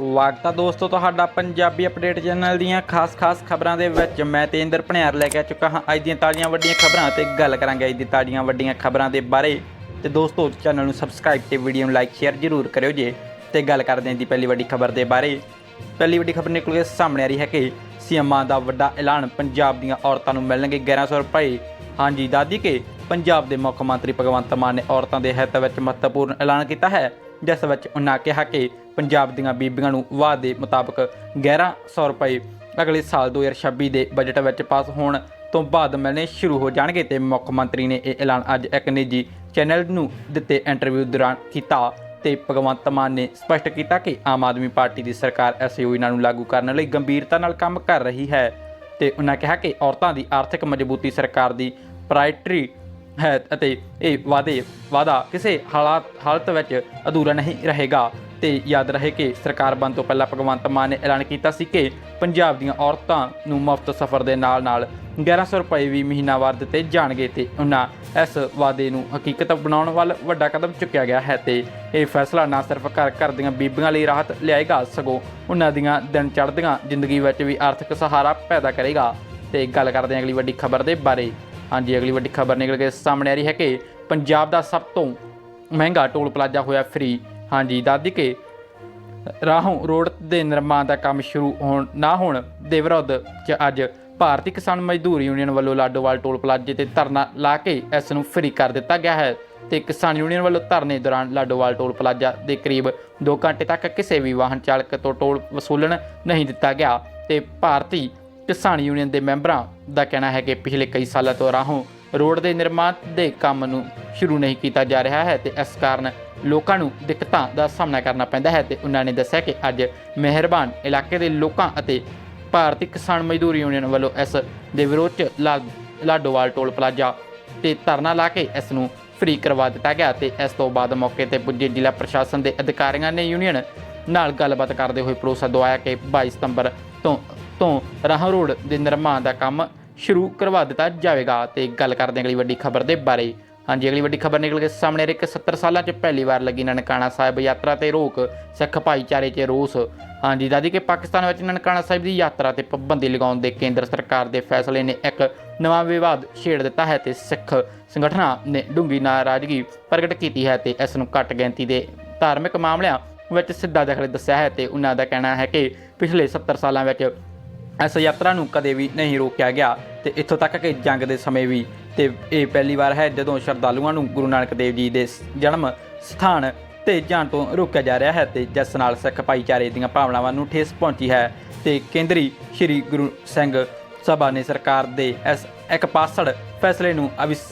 ਵਾਗਤਾ ਦੋਸਤੋ, ਤੁਹਾਡਾ Punjabi update channel ਦੀਆਂ ਖਾਸ-ਖਾਸ ਖਬਰਾਂ ਦੇ ਵਿੱਚ ਮੈਂ ਤੇਂਦਰ ਭਣਿਆਰ ਲੈ ਕੇ ਆ ਚੁੱਕਾ ਹਾਂ। ਅੱਜ ਦੀਆਂ ਤਾਜ਼ੀਆਂ ਵੱਡੀਆਂ ਖਬਰਾਂ ਤੇ ਗੱਲ ਕਰਾਂਗੇ ਅੱਜ ਦੀਆਂ ਤਾਜ਼ੀਆਂ ਵੱਡੀਆਂ ਖਬਰਾਂ ਦੇ ਬਾਰੇ। ਤੇ ਦੋਸਤੋ ਚੈਨਲ ਨੂੰ ਸਬਸਕ੍ਰਾਈਬ ਤੇ ਵੀਡੀਓ ਨੂੰ ਲਾਈਕ ਸ਼ੇਅਰ ਜ਼ਰੂਰ ਕਰਿਓ ਜੇ। ਤੇ ਗੱਲ ਕਰਦੇ ਹਾਂ ਦੀ ਪਹਿਲੀ ਵੱਡੀ ਖਬਰ ਦੇ ਬਾਰੇ। ਪਹਿਲੀ ਵੱਡੀ ਖਬਰ ਨਿਕਲ ਕੇ ਸਾਹਮਣੇ ਆ ਰਹੀ ਹੈ ਕਿ ਸੀਐਮਾਂ ਦਾ ਵੱਡਾ ਐਲਾਨ ਪੰਜਾਬ ਦੀਆਂ ਔਰਤਾਂ ਨੂੰ ਮਿਲਣਗੇ 1100 ਰੁਪਏ। ਹਾਂਜੀ ਦਾਦੀ ਕੇ ਪੰਜਾਬ ਦੇ ਮੁੱਖ ਮੰਤਰੀ ਭਗਵੰਤ ਮਾਨ ਨੇ ਔਰਤਾਂ ਦੇ ਹਿੱਤ ਵਿੱਚ ਮਹੱਤਵਪੂਰਨ ਐਲਾਨ ਕੀਤਾ ਹੈ। ਜਿਸ ਵਿੱਚ ਉਹਨਾਂ ਕਿਹਾ ਕਿ ਪੰਜਾਬ ਦੀਆਂ ਬੀਬੀਆਂ ਨੂੰ ਵਾਅਦੇ ਮੁਤਾਬਕ 1100 ਰੁਪਏ ਅਗਲੇ ਸਾਲ 2026 ਦੇ ਬਜਟ ਵਿੱਚ ਪਾਸ ਹੋਣ ਤੋਂ ਬਾਅਦ ਮਿਲਣੇ ਸ਼ੁਰੂ ਹੋ ਜਾਣਗੇ ਤੇ ਮੁੱਖ ਮੰਤਰੀ ਨੇ ਇਹ ਐਲਾਨ ਅੱਜ ਇੱਕ ਨਿੱਜੀ ਚੈਨਲ ਨੂੰ ਦਿੱਤੇ ਇੰਟਰਵਿਊ ਦੌਰਾਨ ਕੀਤਾ ਤੇ ਭਗਵੰਤ ਮਾਨ ਨੇ ਸਪਸ਼ਟ ਕੀਤਾ ਕਿ ਆਮ ਆਦਮੀ ਪਾਰਟੀ ਦੀ ਸਰਕਾਰ ਇਸ ਯੋਜਨਾ ਨੂੰ ਲਾਗੂ ਕਰਨ ਲਈ ਗੰਭੀਰਤਾ ਨਾਲ ਕੰਮ ਕਰ ਰਹੀ ਹੈ ਤੇ ਉਹਨਾਂ ਕਿਹਾ ਕਿ ਔਰਤਾਂ ਦੀ ਆਰਥਿਕ ਮਜ਼ਬੂਤੀ ਸਰਕਾਰ ਦੀ ਪ੍ਰਾਇਟਰੀ ਹੈ ਅਤੇ ਇਹ ਵਾਅਦੇ, ਵਾਅਦਾ ਕਿਸੇ ਹਾਲਾਤ, ਹਾਲਤ ਵਿੱਚ ਅਧੂਰਾ ਨਹੀਂ ਰਹੇਗਾ। ਤੇ ਯਾਦ ਰਹੇ ਕਿ ਸਰਕਾਰ ਬਣ ਤੋਂ ਪਹਿਲਾਂ ਭਗਵੰਤ ਮਾਨ ਨੇ ਐਲਾਨ ਕੀਤਾ ਸੀ ਕਿ ਪੰਜਾਬ ਦੀਆਂ ਔਰਤਾਂ ਨੂੰ ਮੁਫਤ ਸਫ਼ਰ ਦੇ ਨਾਲ-ਨਾਲ 1100 ਰੁਪਏ ਵੀ ਮਹੀਨਾਵਾਰ ਦਿੱਤੇ ਜਾਣਗੇ ਤੇ ਉਹਨਾਂ ਇਸ ਵਾਅਦੇ ਨੂੰ ਹਕੀਕਤ ਬਣਾਉਣ ਵੱਲ ਵੱਡਾ ਕਦਮ ਚੁੱਕਿਆ ਗਿਆ ਹੈ ਤੇ ਇਹ ਫੈਸਲਾ ਨਾ ਸਿਰਫ ਘਰ ਘਰ ਦੀਆਂ ਬੀਬੀਆਂ ਲਈ ਰਾਹਤ ਲਿਆਏਗਾ, ਸਗੋਂ ਉਹਨਾਂ ਦੀਆਂ ਦਿਨ ਚੜ੍ਹਦੀਆਂ ਜ਼ਿੰਦਗੀ ਵਿੱਚ ਵੀ ਆਰਥਿਕ ਸਹਾਰਾ ਪੈਦਾ ਕਰੇਗਾ। ਤੇ ਗੱਲ ਕਰਦੇ ਹਾਂ ਅਗਲੀ ਵੱਡੀ ਖਬਰ ਦੇ ਬਾਰੇ। ਹਾਂਜੀ, ਅਗਲੀ ਵੱਡੀ ਖਬਰ ਨਿਕਲ ਕੇ ਸਾਹਮਣੇ ਆ ਰਹੀ ਹੈ ਕਿ ਪੰਜਾਬ ਦਾ ਸਭ ਤੋਂ ਮਹਿੰਗਾ ਟੋਲ ਪਲਾਜ਼ਾ ਹੋਇਆ ਫ੍ਰੀ ਹਾਂਜੀ ਦਾਦੀ ਕੇ ਰਾਹੋਂ ਰੋਡ ਦੇ ਨਿਰਮਾਣ ਦਾ ਕੰਮ ਸ਼ੁਰੂ ਹੋਣ, ਨਾ ਹੋਣ ਦੇ ਵਿਰੋਧ 'ਚ ਅੱਜ ਭਾਰਤੀ ਕਿਸਾਨ ਮਜ਼ਦੂਰ ਯੂਨੀਅਨ ਵੱਲੋਂ ਲਾਡੋਵਾਲ ਟੋਲ ਪਲਾਜ਼ੇ ਤੇ ਧਰਨਾ ਲਾ ਕੇ ਇਸ ਨੂੰ ਫ੍ਰੀ ਕਰ ਦਿੱਤਾ ਗਿਆ ਹੈ ਤੇ ਕਿਸਾਨ ਯੂਨੀਅਨ ਵੱਲੋਂ ਧਰਨੇ ਦੌਰਾਨ ਲਾਡੋਵਾਲ ਟੋਲ ਪਲਾਜ਼ਾ ਦੇ ਕਰੀਬ 2 ਘੰਟੇ ਤੱਕ ਕਿਸੇ ਵੀ ਵਾਹਨ ਚਾਲਕ ਤੋਂ ਟੋਲ ਵਸੂਲਣ ਨਹੀਂ ਦਿੱਤਾ ਗਿਆ ਤੇ ਭਾਰਤੀ ਕਿਸਾਨ ਯੂਨੀਅਨ ਦੇ ਮੈਂਬਰਾਂ ਦਾ ਕਹਿਣਾ ਹੈ ਕਿ ਪਿਛਲੇ ਕਈ ਸਾਲਾਂ ਤੋਂ ਰਾਹੋਂ ਰੋਡ ਦੇ ਨਿਰਮਾਣ ਦੇ ਕੰਮ ਨੂੰ ਸ਼ੁਰੂ ਨਹੀਂ ਕੀਤਾ ਜਾ ਰਿਹਾ ਹੈ ਤੇ ਇਸ ਕਾਰਨ ਲੋਕਾਂ ਨੂੰ ਦਿੱਕਤਾਂ ਦਾ ਸਾਹਮਣਾ ਕਰਨਾ ਪੈਂਦਾ ਹੈ ਤੇ ਉਹਨਾਂ ਨੇ ਦੱਸਿਆ ਕਿ ਅੱਜ ਮਿਹਰਬਾਨ ਇਲਾਕੇ ਦੇ ਲੋਕਾਂ ਅਤੇ ਭਾਰਤੀ ਕਿਸਾਨ ਮਜ਼ਦੂਰ ਯੂਨੀਅਨ ਵੱਲੋਂ ਇਸ ਦੇ ਵਿਰੋਧ 'ਚ ਲਾ- ਲਾਡੋਵਾਲ ਟੋਲ ਪਲਾਜ਼ਾ ਤੇ ਧਰਨਾ ਲਾ ਕੇ ਇਸ ਨੂੰ ਫ੍ਰੀ ਕਰਵਾ ਦਿੱਤਾ ਗਿਆ ਤੇ ਇਸ ਤੋਂ ਬਾਅਦ ਮੌਕੇ ਤੇ ਪੁੱਜੇ ਜ਼ਿਲ੍ਹਾ ਪ੍ਰਸ਼ਾਸਨ ਦੇ ਅਧਿਕਾਰੀਆਂ ਨੇ ਯੂਨੀਅਨ ਨਾਲ ਗੱਲਬਾਤ ਕਰਦੇ ਹੋਏ ਭਰੋਸਾ ਦਵਾਇਆ ਕਿ 22 ਸਤੰਬਰ ਤੋਂ ਤੋਂ ਰਾਹ ਰੋਡ ਦੇ ਨਿਰਮਾਣ ਦਾ ਕੰਮ ਸ਼ੁਰੂ ਕਰਵਾ ਦਿੱਤਾ ਜਾਵੇਗਾ। ਤੇ ਗੱਲ ਕਰਦੇ ਹਾਂ ਅਗਲੀ ਵੱਡੀ ਖਬਰ ਦੇ ਬਾਰੇ। ਹਾਂਜੀ, ਅਗਲੀ ਵੱਡੀ ਖਬਰ ਨਿਕਲ ਕੇ ਸਾਹਮਣੇ ਆ ਰਹੀ ਕਿ 70 ਸਾਲਾਂ 'ਚ ਪਹਿਲੀ ਵਾਰ ਲੱਗੀ ਨਨਕਾਣਾ ਸਾਹਿਬ ਯਾਤਰਾ ਤੇ ਰੋਕ, ਸਿੱਖ ਭਾਈਚਾਰੇ 'ਚ ਰੋਸ। ਹਾਂਜੀ ਦਾਦੀ ਕਿ ਪਾਕਿਸਤਾਨ ਵਿੱਚ ਨਨਕਾਣਾ ਸਾਹਿਬ ਦੀ ਯਾਤਰਾ ਤੇ ਪਾਬੰਦੀ ਲਗਾਉਣ ਦੇ ਕੇਂਦਰ ਸਰਕਾਰ ਦੇ ਫੈਸਲੇ ਨੇ ਇੱਕ ਨਵਾਂ ਵਿਵਾਦ ਛੇੜ ਦਿੱਤਾ ਹੈ ਤੇ ਸਿੱਖ ਸੰਗਠਨਾਂ ਨੇ ਡੂੰਗੀ ਨਾਰਾਜ਼ਗੀ ਪ੍ਰਗਟ ਕੀਤੀ ਹੈ ਤੇ ਇਸ ਨੂੰ ਘੱਟ ਗਿਣਤੀ ਦੇ ਧਾਰਮਿਕ ਮਾਮਲਿਆਂ ਵਿੱਚ ਸਿੱਧਾ ਦਖਲ ਦੱਸਿਆ ਹੈ ਤੇ ਉਹਨਾਂ ਦਾ ਕਹਿਣਾ ਹੈ ਕਿ ਪਿਛਲੇ 70 ਸਾਲਾਂ ਵਿੱਚ ਇਸ ਯਾਤਰਾ ਨੂੰ ਕਦੇ ਵੀ ਨਹੀਂ ਰੋਕਿਆ ਗਿਆ ਤੇ ਇੱਥੋਂ ਤੱਕ ਕਿ ਜੰਗ ਦੇ ਸਮੇਂ ਵੀ। ਤੇ ਇਹ ਪਹਿਲੀ ਵਾਰ ਹੈ ਜਦੋਂ ਸ਼ਰਧਾਲੂਆਂ ਨੂੰ ਗੁਰੂ ਨਾਨਕ ਦੇਵ ਜੀ ਦੇ ਜਨਮ ਸਥਾਨ ਤੇ ਜਾਣ ਤੋਂ ਰੋਕਿਆ ਜਾ ਰਿਹਾ ਹੈ ਤੇ ਜਿਸ ਨਾਲ ਸਿੱਖ ਭਾਈਚਾਰੇ ਦੀਆਂ ਭਾਵਨਾਵਾਂ ਨੂੰ ਠੇਸ ਪਹੁੰਚੀ ਹੈ ਤੇ ਕੇਂਦਰੀ ਸ੍ਰੀ ਗੁਰੂ ਸਿੰਘ ਸਭਾ ਨੇ ਸਰਕਾਰ ਦੇ ਇਸ ਇੱਕ ਪਾਸੜ ਫੈਸਲੇ ਨੂੰ ਅਵਿਸ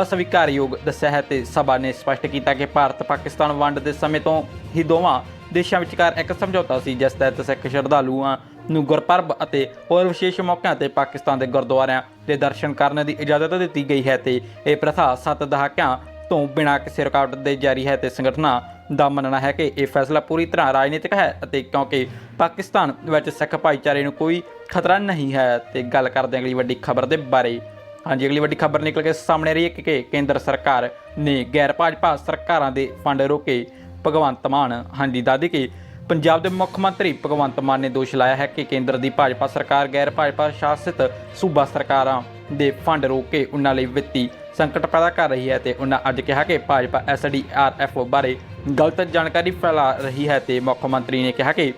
ਅਸਵੀਕਾਰਯੋਗ ਦੱਸਿਆ ਹੈ ਤੇ ਸਭਾ ਨੇ ਸਪਸ਼ਟ ਕੀਤਾ ਕਿ ਭਾਰਤ ਪਾਕਿਸਤਾਨ ਵੰਡ ਦੇ ਸਮੇਂ ਤੋਂ ਹੀ ਦੋਵਾਂ ਦੇਸ਼ਾਂ ਵਿਚਕਾਰ ਇੱਕ ਸਮਝੌਤਾ ਸੀ, ਜਿਸ ਤਹਿਤ ਸਿੱਖ ਸ਼ਰਧਾਲੂਆਂ ਨੂੰ ਗੁਰਪਰਬ ਅਤੇ ਹੋਰ ਵਿਸ਼ੇਸ਼ ਮੌਕਿਆਂ ਤੇ ਪਾਕਿਸਤਾਨ ਦੇ ਗੁਰਦੁਆਰਿਆਂ ਦੇ ਦਰਸ਼ਨ ਕਰਨ ਦੀ ਇਜਾਜ਼ਤ ਦਿੱਤੀ ਗਈ ਹੈ ਤੇ ਇਹ ਪ੍ਰਥਾ ਸੱਤ ਦਹਾਕਿਆਂ ਤੋਂ ਬਿਨਾਂ ਕਿਸੇ ਰੁਕਾਵਟ ਦੇ ਜਾਰੀ ਹੈ ਤੇ ਸੰਗਠਨਾਂ ਦਾ ਮੰਨਣਾ ਹੈ ਕਿ ਇਹ ਫੈਸਲਾ ਪੂਰੀ ਤਰ੍ਹਾਂ ਰਾਜਨੀਤਿਕ ਹੈ ਅਤੇ ਕਿਉਂਕਿ ਪਾਕਿਸਤਾਨ ਵਿੱਚ ਸਿੱਖ ਭਾਈਚਾਰੇ ਨੂੰ ਕੋਈ ਖਤਰਾ ਨਹੀਂ ਹੈ ਤੇ ਗੱਲ ਕਰਦੇ ਅਗਲੀ ਵੱਡੀ ਖਬਰ ਦੇ ਬਾਰੇ। ਹਾਂਜੀ, ਅਗਲੀ ਵੱਡੀ ਖਬਰ ਨਿਕਲ ਕੇ ਸਾਹਮਣੇ ਆ ਰਹੀ ਹੈ ਕਿ- ਕੇਂਦਰ ਸਰਕਾਰ ਨੇ ਗੈਰ ਭਾਜਪਾ ਸਰਕਾਰਾਂ ਦੇ ਫੰਡ ਰੋਕੇ ਭਗਵੰਤ ਮਾਨ। ਹਾਂਜੀ ਦਾਦੀ ਕੇ ਪੰਜਾਬ ਦੇ ਮੁੱਖ ਮੰਤਰੀ ਭਗਵੰਤ ਮਾਨ ਨੇ ਦੋਸ਼ ਲਾਇਆ ਹੈ ਕਿ ਕੇਂਦਰ ਦੀ ਭਾਜਪਾ ਸਰਕਾਰ, ਗੈਰ ਭਾਜਪਾ ਸ਼ਾਸਿਤ ਸੂਬਾ ਸਰਕਾਰਾਂ ਦੇ ਫੰਡ ਰੋਕ ਕੇ ਉਹਨਾਂ ਲਈ ਵਿੱਤੀ ਸੰਕਟ ਪੈਦਾ ਕਰ ਰਹੀ ਹੈ ਤੇ ਉਹਨਾਂ ਅੱਜ ਕਿਹਾ ਕਿ ਭਾਜਪਾ ਐਸਡੀਆਰਐਫ ਬਾਰੇ ਗਲਤ ਜਾਣਕਾਰੀ ਫੈਲਾ ਰਹੀ ਹੈ ਤੇ ਮੁੱਖ ਮੰਤਰੀ ਨੇ ਕਿਹਾ ਕਿ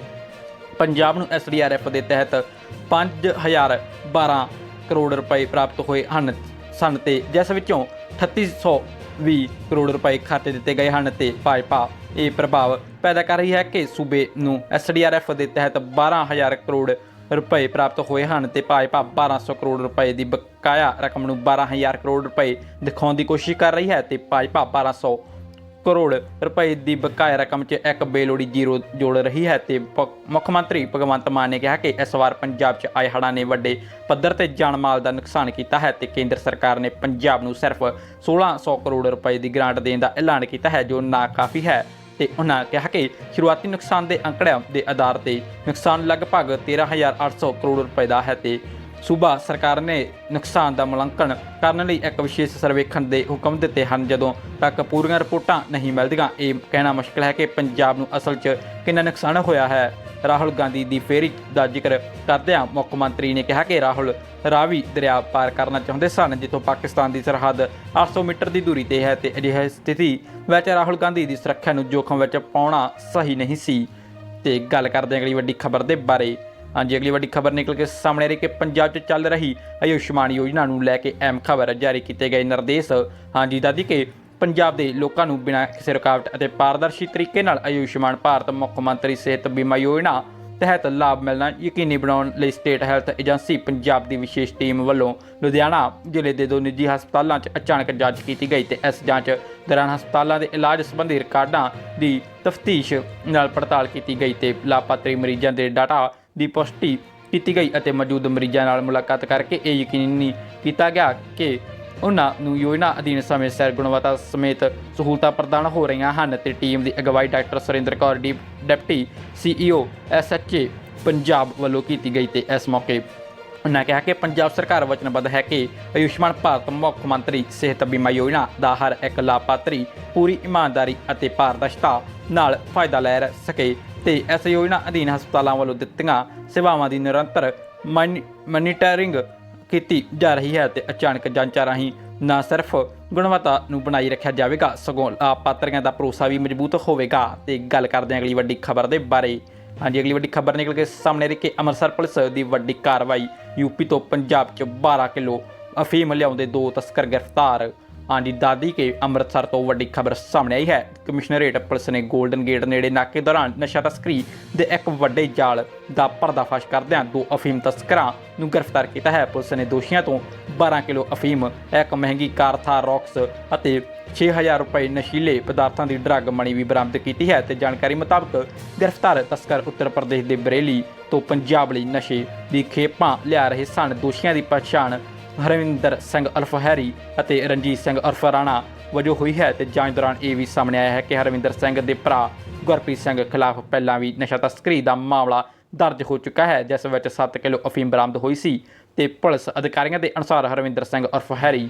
ਪੰਜਾਬ ਨੂੰ ਐਸਡੀਆਰਐਫ ਦੇ ਤਹਿਤ 5012 ਕਰੋੜ ਰੁਪਏ ਪ੍ਰਾਪਤ ਹੋਏ ਹਨ, ਸਨ ਤੇ ਜਿਸ ਵਿੱਚੋਂ 3820 ਕਰੋੜ ਰੁਪਏ ਖਾਤੇ ਦਿੱਤੇ ਗਏ ਹਨ ਤੇ ਭਾਜਪਾ ਇਹ ਪ੍ਰਭਾਵ ਪੈਦਾ ਕਰ ਰਹੀ ਹੈ ਕਿ ਸੂਬੇ ਨੂੰ ਐਸਡੀਆਰਐਫ ਦੇ ਤਹਿਤ 12000 ਕਰੋੜ ਰੁਪਏ ਪ੍ਰਾਪਤ ਹੋਏ ਹਨ ਤੇ ਭਾਜਪਾ 1200 ਕਰੋੜ ਰੁਪਏ ਦੀ ਬਕਾਇਆ ਰਕਮ ਨੂੰ 12000 ਕਰੋੜ ਰੁਪਏ ਦਿਖਾਉਣ ਦੀ ਕੋਸ਼ਿਸ਼ ਕਰ ਰਹੀ ਹੈ ਤੇ ਭਾਜਪਾ 1200 ਕਰੋੜ ਰੁਪਏ ਦੀ ਬਕਾਇਆ ਰਕਮ 'ਚ ਇੱਕ ਬੇਲੋੜੀ ਜ਼ੀਰੋ ਜੋੜ ਰਹੀ ਹੈ ਤੇ ਪ- ਮੁੱਖ ਮੰਤਰੀ ਭਗਵੰਤ ਮਾਨ ਨੇ ਕਿਹਾ ਕਿ ਇਸ ਵਾਰ ਪੰਜਾਬ 'ਚ ਆਏ ਹੜ੍ਹਾਂ ਨੇ ਵੱਡੇ ਪੱਧਰ ਤੇ ਜਾਨ ਮਾਲ ਦਾ ਨੁਕਸਾਨ ਕੀਤਾ ਹੈ ਤੇ ਕੇਂਦਰ ਸਰਕਾਰ ਨੇ ਪੰਜਾਬ ਨੂੰ ਸਿਰਫ 1600 ਕਰੋੜ ਰੁਪਏ ਦੀ ਗ੍ਰਾਂਟ ਦੇਣ ਦਾ ਐਲਾਨ ਕੀਤਾ ਹੈ, ਜੋ ਨਾ ਕਾਫੀ ਹੈ ਤੇ ਉਹਨਾਂ ਕਿਹਾ ਕਿ ਸ਼ੁਰੂਆਤੀ ਨੁਕਸਾਨ ਦੇ ਅੰਕੜਿਆਂ ਦੇ ਆਧਾਰ ਤੇ ਨੁਕਸਾਨ ਲਗਭਗ 13800 ਕਰੋੜ ਰੁਪਏ ਦਾ ਹੈ ਤੇ ਸੂਬਾ ਸਰਕਾਰ ਨੇ ਨੁਕਸਾਨ ਦਾ ਮੁਲਾਂਕਣ ਕਰਨ ਲਈ ਇੱਕ ਵਿਸ਼ੇਸ਼ ਸਰਵੇਖਣ ਦੇ ਹੁਕਮ ਦਿੱਤੇ ਹਨ। ਜਦੋਂ ਤੱਕ ਪੂਰੀਆਂ ਰਿਪੋਰਟਾਂ ਨਹੀਂ ਮਿਲਦੀਆਂ, ਇਹ ਕਹਿਣਾ ਮੁਸ਼ਕਲ ਹੈ ਕਿ ਪੰਜਾਬ ਨੂੰ ਅਸਲ 'ਚ ਕਿੰਨਾ ਨੁਕਸਾਨ ਹੋਇਆ ਹੈ। ਰਾਹੁਲ ਗਾਂਧੀ ਦੀ ਫੇਰੀ ਦਾ ਜ਼ਿਕਰ ਕਰਦਿਆਂ ਮੁੱਖ ਮੰਤਰੀ ਨੇ ਕਿਹਾ ਕਿ ਰਾਹੁਲ ਰਾਵੀ ਦਰਿਆ ਪਾਰ ਕਰਨਾ ਚਾਹੁੰਦੇ ਸਨ, ਜਿੱਥੋਂ ਪਾਕਿਸਤਾਨ ਦੀ ਸਰਹੱਦ 800 ਮੀਟਰ ਦੀ ਦੂਰੀ ਤੇ ਹੈ ਤੇ ਅਜਿਹੀ ਸਥਿਤੀ ਵਿੱਚ ਰਾਹੁਲ ਗਾਂਧੀ ਦੀ ਸੁਰੱਖਿਆ ਨੂੰ ਜੋਖਮ ਵਿੱਚ ਪਾਉਣਾ ਸਹੀ ਨਹੀਂ ਸੀ। ਤੇ ਗੱਲ ਕਰਦੇ ਹਾਂ ਅਗਲੀ ਵੱਡੀ ਖਬਰ ਦੇ ਬਾਰੇ। ਹਾਂਜੀ, ਅਗਲੀ ਵੱਡੀ ਖਬਰ ਨਿਕਲ ਕੇ ਸਾਹਮਣੇ ਆ ਰਹੀ ਕਿ ਪੰਜਾਬ 'ਚ ਚੱਲ ਰਹੀ ਆਯੁਸ਼ਮਾਨ ਯੋਜਨਾ ਨੂੰ ਲੈ ਕੇ ਅਹਿਮ ਖਬਰ ਜਾਰੀ ਕੀਤੇ ਗਏ ਨਿਰਦੇਸ਼। ਹਾਂਜੀ, ਦਾਦੀ ਕਿ ਪੰਜਾਬ ਦੇ ਲੋਕਾਂ ਨੂੰ ਬਿਨਾਂ ਕਿਸੇ ਰੁਕਾਵਟ ਅਤੇ ਪਾਰਦਰਸ਼ੀ ਤਰੀਕੇ ਨਾਲ ਆਯੁਸ਼ਮਾਨ ਭਾਰਤ ਮੁੱਖ ਮੰਤਰੀ ਸਿਹਤ ਬੀਮਾ ਯੋਜਨਾ ਤਹਿਤ ਲਾਭ ਮਿਲਣਾ ਯਕੀਨੀ ਬਣਾਉਣ ਲਈ ਸਟੇਟ ਹੈਲਥ ਏਜੰਸੀ ਪੰਜਾਬ ਦੀ ਵਿਸ਼ੇਸ਼ ਟੀਮ ਵੱਲੋਂ ਲੁਧਿਆਣਾ ਜ਼ਿਲ੍ਹੇ ਦੇ ਦੋ ਨਿੱਜੀ ਹਸਪਤਾਲਾਂ 'ਚ ਅਚਾਨਕ ਜਾਂਚ ਕੀਤੀ ਗਈ ਤੇ ਇਸ ਜਾਂਚ ਦੌਰਾਨ ਹਸਪਤਾਲਾਂ ਦੇ ਇਲਾਜ ਸੰਬੰਧੀ ਰਿਕਾਰਡਾਂ ਦੀ ਤਫਤੀਸ਼ ਨਾਲ ਪੜਤਾਲ ਕੀਤੀ ਗਈ ਤੇ ਲਾਭਪਾਤਰੀ ਮਰੀਜ਼ਾਂ ਦੇ ਡਾਟਾ ਦੀ ਪੁਸ਼ਟੀ ਕੀਤੀ ਗਈ ਅਤੇ ਮੌਜੂਦ ਮਰੀਜ਼ਾਂ ਨਾਲ ਮੁਲਾਕਾਤ ਕਰਕੇ ਇਹ ਯਕੀਨੀ ਕੀਤਾ ਗਿਆ ਕਿ ਉਹਨਾਂ ਨੂੰ ਯੋਜਨਾ ਅਧੀਨ ਸਮੇਂ ਸਿਰ ਗੁਣਵੱਤਾ ਸਮੇਤ ਸਹੂਲਤਾਂ ਪ੍ਰਦਾਨ ਹੋ ਰਹੀਆਂ ਹਨ ਤੇ ਟੀਮ ਦੀ ਅਗਵਾਈ doctor Surinder Kaur D deputy CEO SHA Punjab ਵੱਲੋਂ ਕੀਤੀ ਗਈ ਤੇ ਇਸ ਮੌਕੇ ਉਨ੍ਹਾਂ ਕਿਹਾ ਕਿ ਪੰਜਾਬ ਸਰਕਾਰ ਵਚਨਬੱਧ ਹੈ ਕਿ ਆਯੁਸ਼ਮਾਨ ਭਾਰਤ ਮੁੱਖ ਮੰਤਰੀ ਸਿਹਤ ਬੀਮਾ ਯੋਜਨਾ ਦਾ ਹਰ ਇੱਕ ਲਾਭਪਾਤਰੀ ਪੂਰੀ ਇਮਾਨਦਾਰੀ ਅਤੇ ਪਾਰਦਰਸ਼ਤਾ ਨਾਲ ਫਾਇਦਾ ਲੈ ਸਕੇ ਤੇ ਇਸ ਯੋਜਨਾ ਅਧੀਨ ਹਸਪਤਾਲਾਂ ਵੱਲੋਂ ਦਿੱਤੀਆਂ ਸੇਵਾਵਾਂ ਦੀ ਨਿਰੰਤਰ ਮਾਨੀ- ਮਾਨੀਟਰਿੰਗ ਕੀਤੀ ਜਾ ਰਹੀ ਹੈ ਤੇ ਅਚਾਨਕ ਜਾਂਚਾਂ ਰਾਹੀਂ ਨਾ ਸਿਰਫ ਗੁਣਵੱਤਾ ਨੂੰ ਬਣਾਈ ਰੱਖਿਆ ਜਾਵੇਗਾ, ਸਗੋਂ ਲਾਭਪਾਤਰੀਆਂ ਦਾ ਭਰੋਸਾ ਵੀ ਮਜ਼ਬੂਤ ਹੋਵੇਗਾ ਤੇ ਗੱਲ ਕਰਦੇ ਹਾਂ ਅਗਲੀ ਵੱਡੀ ਖਬਰ ਦੇ ਬਾਰੇ। ਹਾਂਜੀ, ਅਗਲੀ ਵੱਡੀ ਖਬਰ ਨਿਕਲ ਕੇ ਸਾਹਮਣੇ ਰਹੀ ਕਿ ਅੰਮ੍ਰਿਤਸਰ ਪੁਲਿਸ ਦੀ ਵੱਡੀ ਕਾਰਵਾਈ ਯੂਪੀ ਤੋਂ ਪੰਜਾਬ 'ਚ 12 ਕਿਲੋ ਅਫੀਮ ਲਿਆਉਂਦੇ ਦੋ ਤਸਕਰ ਗ੍ਰਿਫਤਾਰ। ਆਂਦੀ ਦਾਦੀ ਕੇ ਅੰਮ੍ਰਿਤਸਰ ਤੋਂ ਵੱਡੀ ਖਬਰ ਸਾਹਮਣੇ ਆਈ ਹੈ। ਕਮਿਸ਼ਨਰੇਟ ਪੁਲਿਸ ਨੇ 골ਡਨ ਗੇਟ ਨੇੜੇ ਨਾਕੇ ਦੌਰਾਨ ਨਸ਼ਾ ਤਸਕਰੀ ਦੇ ਇੱਕ ਵੱਡੇ ਜਾਲ ਦਾ ਪਰਦਾਫਾਸ਼ ਕਰਦਿਆਂ ਦੋ ਅਫੀਮ ਤਸਕਰਾਂ ਨੂੰ ਗ੍ਰਿਫਤਾਰ ਕੀਤਾ ਹੈ। ਪੁਲਿਸ ਨੇ ਦੋਸ਼ੀਆਂ ਤੋਂ 12 ਕਿਲੋ ਅਫੀਮ, ਇੱਕ ਮਹਿੰਗੀ ਕਾਰ ਥਾਰ ਰੌਕਸ ਅਤੇ 6000 ਰੁਪਏ ਨਸ਼ੀਲੇ ਪਦਾਰਥਾਂ ਦੀ ਡਰੱਗ ਮਣੀ ਵੀ ਬਰਾਮਦ ਕੀਤੀ ਹੈ ਤੇ ਜਾਣਕਾਰੀ ਮੁਤਾਬਕ ਗ੍ਰਿਫਤਾਰ ਤਸਕਰ ਉੱਤਰ ਪ੍ਰਦੇਸ਼ ਦੇ ਬਰੇਲੀ ਤੋਂ ਪੰਜਾਬ ਲਈ ਨਸ਼ੇ ਦੀ ਖੇਪਾਂ ਲਿਆ ਰਹੇ ਸਨ। ਦੋਸ਼ੀਆਂ ਦੀ ਪਛਾਣ ਹਰਵਿੰਦਰ ਸਿੰਘ ਉਰਫ ਹੈਰੀ ਅਤੇ ਰਣਜੀਤ ਸਿੰਘ ਉਰਫ ਰਾਣਾ ਵਜੋਂ ਹੋਈ ਹੈ ਤੇ ਜਾਂਚ ਦੌਰਾਨ ਇਹ ਵੀ ਸਾਹਮਣੇ ਆਇਆ ਹੈ ਕਿ ਹਰਵਿੰਦਰ ਸਿੰਘ ਦੇ ਭਰਾ ਗੁਰਪ੍ਰੀਤ ਸਿੰਘ ਖਿਲਾਫ ਪਹਿਲਾਂ ਵੀ ਨਸ਼ਾ ਤਸਕਰੀ ਦਾ ਮਾਮਲਾ ਦਰਜ ਹੋ ਚੁੱਕਾ ਹੈ, ਜਿਸ ਵਿੱਚ 7 ਕਿਲੋ ਅਫੀਮ ਬਰਾਮਦ ਹੋਈ ਸੀ ਤੇ ਪੁਲਿਸ ਅਧਿਕਾਰੀਆਂ ਦੇ ਅਨੁਸਾਰ ਹਰਵਿੰਦਰ ਸਿੰਘ ਉਰਫ ਹੈਰੀ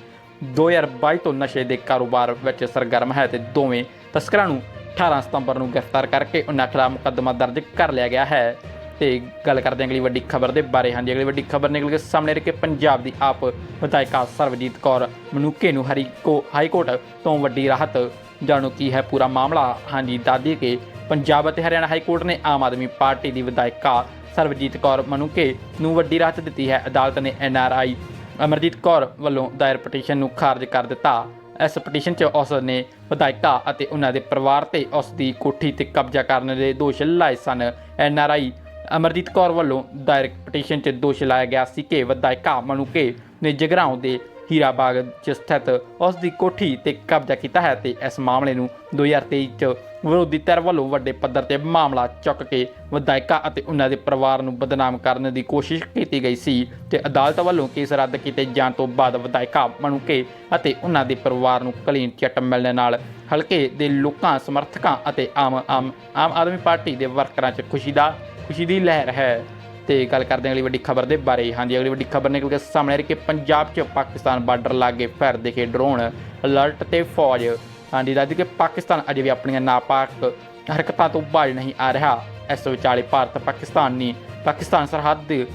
2022 ਤੋਂ ਨਸ਼ੇ ਦੇ ਕਾਰੋਬਾਰ ਵਿੱਚ ਸਰਗਰਮ ਹੈ ਤੇ ਦੋਵੇਂ ਤਸਕਰਾਂ ਨੂੰ 18 ਸਤੰਬਰ ਨੂੰ ਗ੍ਰਿਫਤਾਰ ਕਰਕੇ ਉਹਨਾਂ ਖਿਲਾਫ ਮੁਕੱਦਮਾ ਦਰਜ ਕਰ ਲਿਆ ਗਿਆ ਹੈ। ਤੇ ਗੱਲ ਕਰਦੇ ਹਾਂ ਅਗਲੀ ਵੱਡੀ ਖਬਰ ਦੇ ਬਾਰੇ। ਹਾਂਜੀ, ਅਗਲੀ ਵੱਡੀ ਖਬਰ ਨਿਕਲ ਕੇ ਸਾਹਮਣੇ ਰੱਖੇ ਪੰਜਾਬ ਦੀ ਆਪ ਵਿਧਾਇਕਾ ਸਰਵਜੀਤ ਕੌਰ ਮਨੂਕੇ ਨੂੰ ਹਰੀ ਕੋ, ਹਾਈ ਕੋਰਟ ਤੋਂ ਵੱਡੀ ਰਾਹਤ ਜਾਣੋ ਕੀ ਹੈ ਪੂਰਾ ਮਾਮਲਾ? ਹਾਂਜੀ ਦਾਦੀ ਕੇ ਪੰਜਾਬ ਅਤੇ ਹਰਿਆਣਾ ਹਾਈ ਕੋਰਟ ਨੇ ਆਮ ਆਦਮੀ ਪਾਰਟੀ ਦੀ ਵਿਧਾਇਕਾ ਸਰਵਜੀਤ ਕੌਰ ਮਨੂਕੇ ਨੂੰ ਵੱਡੀ ਰਾਹਤ ਦਿੱਤੀ ਹੈ। ਅਦਾਲਤ ਨੇ ਐਨਆਰਆਈ ਅਮਰਜੀਤ ਕੌਰ ਵੱਲੋਂ ਦਾਇਰ ਪਟੀਸ਼ਨ ਨੂੰ ਖਾਰਜ ਕਰ ਦਿੱਤਾ। ਇਸ ਪਟੀਸ਼ਨ 'ਚ ਉਸ ਨੇ ਵਿਧਾਇਕਾ ਅਤੇ ਉਹਨਾਂ ਦੇ ਪਰਿਵਾਰ ਤੇ ਉਸ ਦੀ ਕੋਠੀ ਤੇ ਕਬਜ਼ਾ ਕਰਨ ਦੇ ਦੋਸ਼ ਲਾਏ ਸਨ। ਐਨਆਰਆਈ ਅਮਰਜੀਤ ਕੌਰ ਵੱਲੋਂ ਦਾਇਰ ਪਟੀਸ਼ਨ 'ਚ ਦੋਸ਼ ਲਾਇਆ ਗਿਆ ਸੀ ਕਿ ਵਿਧਾਇਕਾ ਮਨੂਕੇ ਨੇ ਜਗਰਾਉਂ ਦੇ ਹੀਰਾਬਾਗ 'ਚ ਸਥਿਤ ਉਸ ਦੀ ਕੋਠੀ ਤੇ ਕਬਜ਼ਾ ਕੀਤਾ ਹੈ ਤੇ ਇਸ ਮਾਮਲੇ ਨੂੰ 2023 'ਚ ਵਿਰੋਧੀ ਧਿਰ ਵੱਲੋਂ ਵੱਡੇ ਪੱਧਰ ਤੇ ਮਾਮਲਾ ਚੁੱਕ ਕੇ ਵਿਧਾਇਕਾ ਅਤੇ ਉਹਨਾਂ ਦੇ ਪਰਿਵਾਰ ਨੂੰ ਬਦਨਾਮ ਕਰਨ ਦੀ ਕੋਸ਼ਿਸ਼ ਕੀਤੀ ਗਈ ਸੀ ਤੇ ਅਦਾਲਤ ਵੱਲੋਂ ਕੇਸ ਰੱਦ ਕੀਤੇ ਜਾਣ ਤੋਂ ਬਾਅਦ ਵਿਧਾਇਕਾ ਮਨੂਕੇ ਅਤੇ ਉਹਨਾਂ ਦੇ ਪਰਿਵਾਰ ਨੂੰ ਕਲੀਨ ਚਿੱਟ ਮਿਲਣ ਨਾਲ ਹਲਕੇ ਦੇ ਲੋਕਾਂ, ਸਮਰਥਕਾਂ ਅਤੇ ਆਮ ਆਮ ਆਮ ਆਦਮੀ ਪਾਰਟੀ ਦੇ ਵਰਕਰਾਂ 'ਚ ਖੁਸ਼ੀ ਦਾ ਖੁਸ਼ੀ ਦੀ ਲਹਿਰ ਹੈ। ਤੇ ਗੱਲ ਕਰਦੇ ਹਾਂ ਅਗਲੀ ਵੱਡੀ ਖਬਰ ਦੇ ਬਾਰੇ। ਹਾਂਜੀ, ਅਗਲੀ ਵੱਡੀ ਖਬਰ ਨਿਕਲ ਕੇ ਸਾਹਮਣੇ ਆ ਰਹੀ ਕਿ ਪੰਜਾਬ 'ਚ ਪਾਕਿਸਤਾਨ ਬਾਰਡਰ ਲਾਗੇ ਫਿਰ ਦਿਖੇ ਡਰੋਨ ਅਲਰਟ ਤੇ ਫੌਜ। ਹਾਂਜੀ ਦੱਸਦੀ ਕਿ ਪਾਕਿਸਤਾਨ ਅਜੇ ਵੀ ਆਪਣੀਆਂ ਨਾਪਾਕ ਹਰਕਤਾਂ ਤੋਂ ਬਾਜ ਨਹੀਂ ਆ ਰਿਹਾ। ਇਸ ਵਿਚਾਲੇ ਭਾਰਤ, ਪਾਕਿਸਤਾਨੀ ਪਾਕਿਸਤਾਨ ਸਰਹੱਦ ਦੇ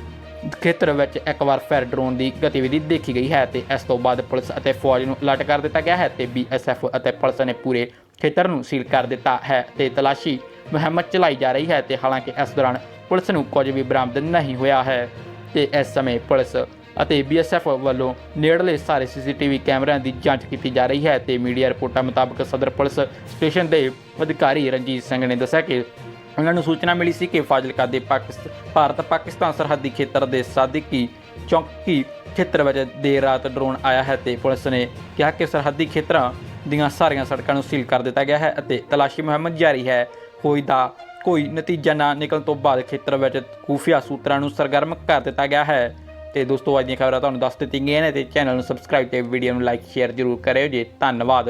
ਖੇਤਰ ਵਿੱਚ ਇੱਕ ਵਾਰ ਫਿਰ ਡਰੋਨ ਦੀ ਗਤੀਵਿਧੀ ਦੇਖੀ ਗਈ ਹੈ ਤੇ ਇਸ ਤੋਂ ਬਾਅਦ ਪੁਲਿਸ ਅਤੇ ਫੌਜ ਨੂੰ ਅਲਰਟ ਕਰ ਦਿੱਤਾ ਗਿਆ ਹੈ ਤੇ ਬੀਐਸਐਫ ਅਤੇ ਪੁਲਿਸ ਨੇ ਪੂਰੇ ਖੇਤਰ ਨੂੰ ਸੀਲ ਕਰ ਦਿੱਤਾ ਹੈ ਤੇ ਤਲਾਸ਼ੀ ਮੁਹਿੰਮ ਚਲਾਈ ਜਾ ਰਹੀ ਹੈ ਤੇ ਹਾਲਾਂਕਿ ਇਸ ਦੌਰਾਨ ਪੁਲਿਸ ਨੂੰ ਕੁਝ ਵੀ ਬਰਾਮਦ ਨਹੀਂ ਹੋਇਆ ਹੈ। ਤੇ ਇਸ ਸਮੇਂ ਪੁਲਿਸ ਅਤੇ ਬੀਐਸਐਫ ਵੱਲੋਂ ਨੇੜਲੇ ਸਾਰੇ ਸੀਸੀਟੀਵੀ ਕੈਮਰਿਆਂ ਦੀ ਜਾਂਚ ਕੀਤੀ ਜਾ ਰਹੀ ਹੈ ਤੇ ਮੀਡੀਆ ਰਿਪੋਰਟਾਂ ਮੁਤਾਬਕ ਸਦਰ ਪੁਲਿਸ ਸਟੇਸ਼ਨ ਦੇ ਅਧਿਕਾਰੀ ਰਣਜੀਤ ਸਿੰਘ ਨੇ ਦੱਸਿਆ ਕਿ ਉਹਨਾਂ ਨੂੰ ਸੂਚਨਾ ਮਿਲੀ ਸੀ ਕਿ ਫਾਜ਼ਿਲਕਾ ਦੇ ਪਾਕਿਸਤਾਨ ਭਾਰਤ ਪਾਕਿਸਤਾਨ ਸਰਹੱਦੀ ਖੇਤਰ ਦੇ ਸਾਦਿਕੀ ਚੌਂਕੀ ਖੇਤਰ ਵਿੱਚ ਦੇਰ ਰਾਤ ਡਰੋਨ ਆਇਆ ਹੈ ਤੇ ਪੁਲਿਸ ਨੇ ਕਿਹਾ ਕਿ ਸਰਹੱਦੀ ਖੇਤਰਾਂ ਦੀਆਂ ਸਾਰੀਆਂ ਸੜਕਾਂ ਨੂੰ ਸੀਲ ਕਰ ਦਿੱਤਾ ਗਿਆ ਹੈ ਅਤੇ ਤਲਾਸ਼ੀ ਮੁਹਿੰਮ ਜਾਰੀ ਹੈ। ਹੋਈ ਦਾ ਕੋਈ ਨਤੀਜਾ ਨਾ ਨਿਕਲਣ ਤੋਂ ਬਾਅਦ ਖੇਤਰ ਵਿੱਚ ਖੂਫੀਆ ਸੂਤਰਾਂ ਨੂੰ ਸਰਗਰਮ ਕਰ ਦਿੱਤਾ ਗਿਆ ਹੈ। ਤੇ ਦੋਸਤੋ, ਅੱਜ ਦੀਆਂ ਖਬਰਾਂ ਤੁਹਾਨੂੰ ਦੱਸ ਦਿੱਤੀਆਂ ਗਈਆਂ ਨੇ ਤੇ ਚੈਨਲ ਨੂੰ ਸਬਸਕ੍ਰਾਈਬ ਤੇ ਵੀਡੀਓ ਨੂੰ ਲਾਈਕ ਸ਼ੇਅਰ ਜ਼ਰੂਰ ਕਰਿਓ ਜੀ। ਧੰਨਵਾਦ।